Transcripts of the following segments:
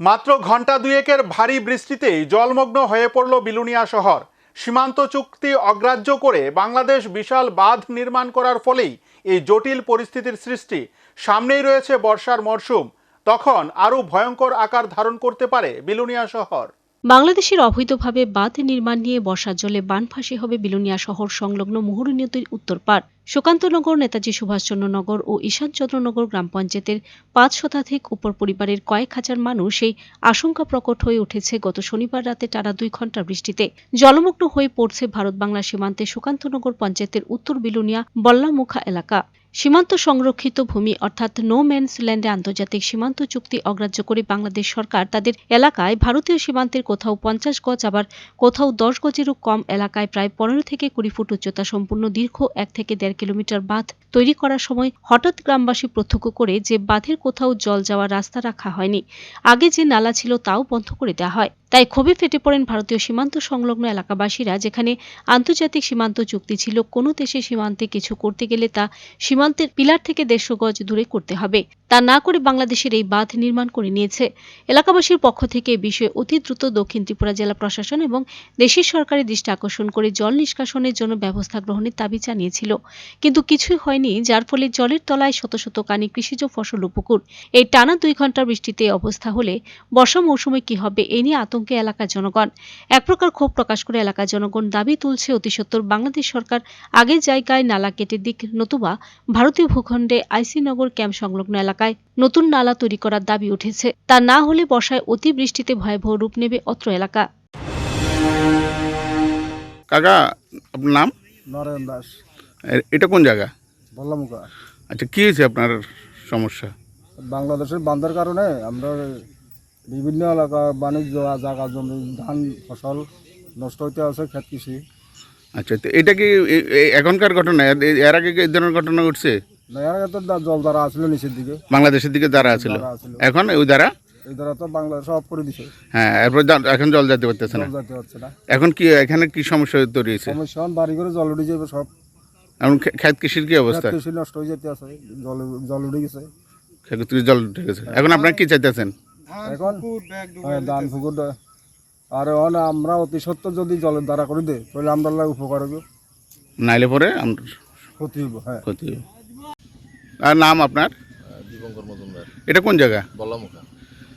মাত্র ঘণ্টা দুয়েকের ভারী বৃষ্টিতেই জলমগ্ন হয়ে পড়ল বিলুনিয়া শহর। সীমান্ত চুক্তি অগ্রাহ্য করে বাংলাদেশ বিশাল বাঁধ নির্মাণ করার ফলেই এই জটিল পরিস্থিতির সৃষ্টি। সামনেই রয়েছে বর্ষার মরশুম। তখন আরও ভয়ঙ্কর আকার ধারণ করতে পারে বিলুনিয়া শহর। বাংলাদেশের অবৈধভাবে বাঁধ নির্মাণ নিয়ে বর্ষার জলে বানফাঁসি হবে বিলুনিয়া শহর সংলগ্ন মুহুরী নদীর উত্তর পাড় সুকান্তনগর নেতাজি সুভাষচন্দ্রনগর ও ঈশানচন্দ্রনগর গ্রাম পঞ্চায়েতের পাঁচ শতাধিক উপর পরিবারের কয়েক হাজার মানুষ এই আশঙ্কা প্রকট হয়ে উঠেছে গত শনিবার রাতে টানা দুই ঘণ্টা বৃষ্টিতে। জলমগ্ন হয়ে পড়ছে ভারত বাংলা সীমান্তে সুকান্তনগর পঞ্চায়েতের উত্তর বিলুনিয়া বল্লামুখা এলাকা। সীমান্ত সংরক্ষিত ভূমি অর্থাৎ নো ম্যানস ল্যান্ডে আন্তর্জাতিক সীমান্ত চুক্তি অগ্রাহ্য করে বাংলাদেশ সরকার তাদের এলাকায় ভারতীয় সীমান্তের কোথাও পঞ্চাশ গজ, আবার কোথাও দশ গজেরও কম এলাকায় প্রায় পনেরো থেকে কুড়ি ফুট উচ্চতা সম্পূর্ণ দীর্ঘ এক থেকে দেড় কিলোমিটার বাঁধ তৈরি করার সময় হঠাৎ গ্রামবাসী প্রত্যক্ষ করে যে বাঁধের কোথাও জল যাওয়ার রাস্তা রাখা হয়নি। আগে যে নালা ছিল তাও বন্ধ করে দেওয়া হয়। তাই ক্ষোভে ফেটে পড়েন ভারতীয় সীমান্ত সংলগ্ন এলাকাবাসীরা, যেখানে আন্তর্জাতিক সীমান্ত চুক্তি ছিল, কোনো দেশের সীমান্তে কিছু করতে গেলে তা সীমান্তের পিলার থেকে দেড়শো গজ দূরে করতে হবে। তা না করে বাংলাদেশের এই বাঁধ নির্মাণ করে নিয়েছে। এলাকাবাসীর পক্ষ থেকে এ বিষয়ে অতি দ্রুত দক্ষিণ ত্রিপুরা জেলা প্রশাসন এবং দেশের সরকারের দৃষ্টি আকর্ষণ করে জল নিষ্কাশনের জন্য ব্যবস্থা গ্রহণের দাবি জানিয়েছিল। কিন্তু কিছুই হয়নি, যার ফলে জলের তলায় শত শত কানি কৃষিজ ফসল উপকুর এই টানা দুই ঘণ্টা বৃষ্টিতে অবস্থা হলে বর্ষা মৌসুমে কি হবে, এ নিয়ে আতঙ্কে এলাকার জনগণ। এক প্রকার ক্ষোভ প্রকাশ করে এলাকার জনগণ দাবি তুলছে অতি সত্বর বাংলাদেশ সরকার আগের জায়গায় নালা কেটে দিক নতুবা ভারতীয় ভূখণ্ডে আইসিনগর ক্যাম্প সংলগ্ন এলাকায় নতুন নালা তৈরি করার দাবি উঠেছে। তা না হলে বর্ষায় অতি বৃষ্টিতে ভয়াবহ রূপ নেবে অত্র এলাকা। কাকা আপনার নাম? নরেন দাস। এটা কোন জায়গা? বল্লামুখা আচ্ছা কী হয়েছে আপনার সমস্যা? বাংলাদেশের বান্ধার কারণে আমরা বিভিন্ন এলাকার বাণিজ্য জায়গা জমি ধান ফসল নষ্ট হইতে আছে ক্ষেত কৃষি। আচ্ছা তো এটা কি এখনকার ঘটনা? এর এর আগে এই ধরনের ঘটনা ঘটছে? নয়ার তো জল দ্বারা আসলো নিচের দিকে। বাংলাদেশের দিকে দ্বারা আসলো। এখন ওই দ্বারা? এই দ্বারা তো বাংলাদেশ সব করে দিছে। হ্যাঁ এরপর এখন জল যেতে পারতেছে না। জল যেতে হচ্ছে না। এখন কি এখানে কি সমস্যা তৈরি হয়েছে? সমস্যা বাড়ি করে জল উঠে যাবে সব। এখন খেত কৃষির কি অবস্থা? কৃষি নষ্ট হয়ে যেতে আছে। জল জল উঠে গেছে। কৃষির জল উঠে গেছে। এখন আপনারা কি চাইতেছেন? এখন? হ্যাঁ, ধান পুকুর দ- আর অন আমরা অতি সত্য যদি জলের দ্বারা করে দেয় তাহলে আমরা উপকার হবে নাইলে পরে আমরা ক্ষতি হইব হ্যাঁ। ক্ষতি হবে। আর নাম আপনার? দীপঙ্কর মজুমদার। এটা কোন জায়গা? বল্লামুখা।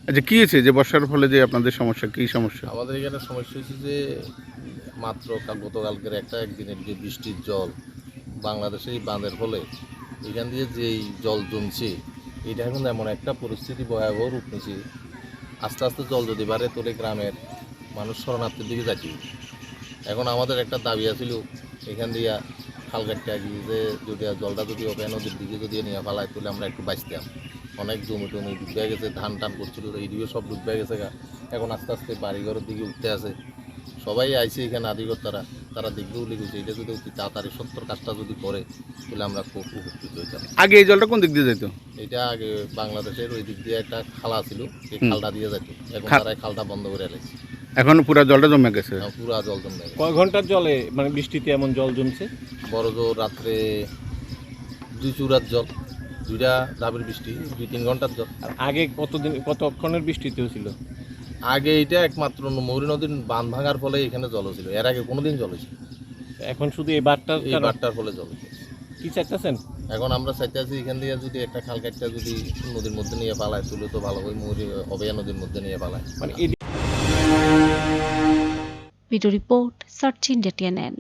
আচ্ছা কী হয়েছে যে বর্ষার ফলে যে আপনাদের সমস্যা কী সমস্যা? আমাদের এখানে সমস্যা হয়েছে যে মাত্র কাল গতকালকের একটা একদিনের যে বৃষ্টির জল বাংলাদেশের এই বাঁধের ফলে এখান দিয়ে যেই জল জমছে এটা এখন এমন একটা পরিস্থিতি, ভয়াবহ রূপ নিয়েছে। আস্তে আস্তে জল যদি বাড়ে তোলে গ্রামের মানুষ শরণার্থীর দিকে যাচ্ছে এখন আমাদের একটা দাবি আছিল, এখান দিয়ে খাল কাটতে গিয়ে যে যদি জলটা যদি ওপে নদীর দিকে যদি নিয়ে ফেলায় তাহলে আমরা একটু বাঁচতাম। অনেক জমি টমি ডুবে গেছে, ধান টান করছিল, এইদিকে সব ডুবে গেছে এখন আস্তে আস্তে বাড়িঘরের দিকে উঠতে আছে। সবাই আইছে এখানে আদিকর্তারা তারা দেখবে বলে গেছে এটা যদি অতি তাড়াতাড়ি সত্তর কাজটা যদি করে তাহলে আমরা খুব উপকৃত হইতাম। আগে এই জলটা কোন দিক দিয়ে যেত এটা আগে বাংলাদেশের ওই দিক দিয়ে একটা খালা ছিল এই খালটা দিয়ে যেত এখন তারা এই খালটা বন্ধ করে এলেছে এখন পুরো জলটা জমে গেছে? পুরা জল জমে গেছে। কয় ঘণ্টার জলে মানে বৃষ্টিতে এমন জল জমছে? বড় জোর রাত্রে দুই চুরার জল দুইটা ডাবের বৃষ্টি দুই তিন ঘণ্টার জল। আর আগে কতদিন কতক্ষণের বৃষ্টিতে ছিল? আগে এটা একমাত্র মৌরি নদীর বাঁধ ভাঙার ফলে এখানে জল ছিল এর আগে কোনোদিন জল ছিল এখন শুধু এই বারটার এই বারটার ফলে জল। কি চাইতেছেন? এখন আমরা চাইতেছি এখান দিয়ে যদি একটা খাল কাটটা যদি নদীর মধ্যে নিয়ে পালায় তুলে তো ভালো হয় মৌরি অবেয়া নদীর মধ্যে নিয়ে পালায়। মানে video report search India TNN.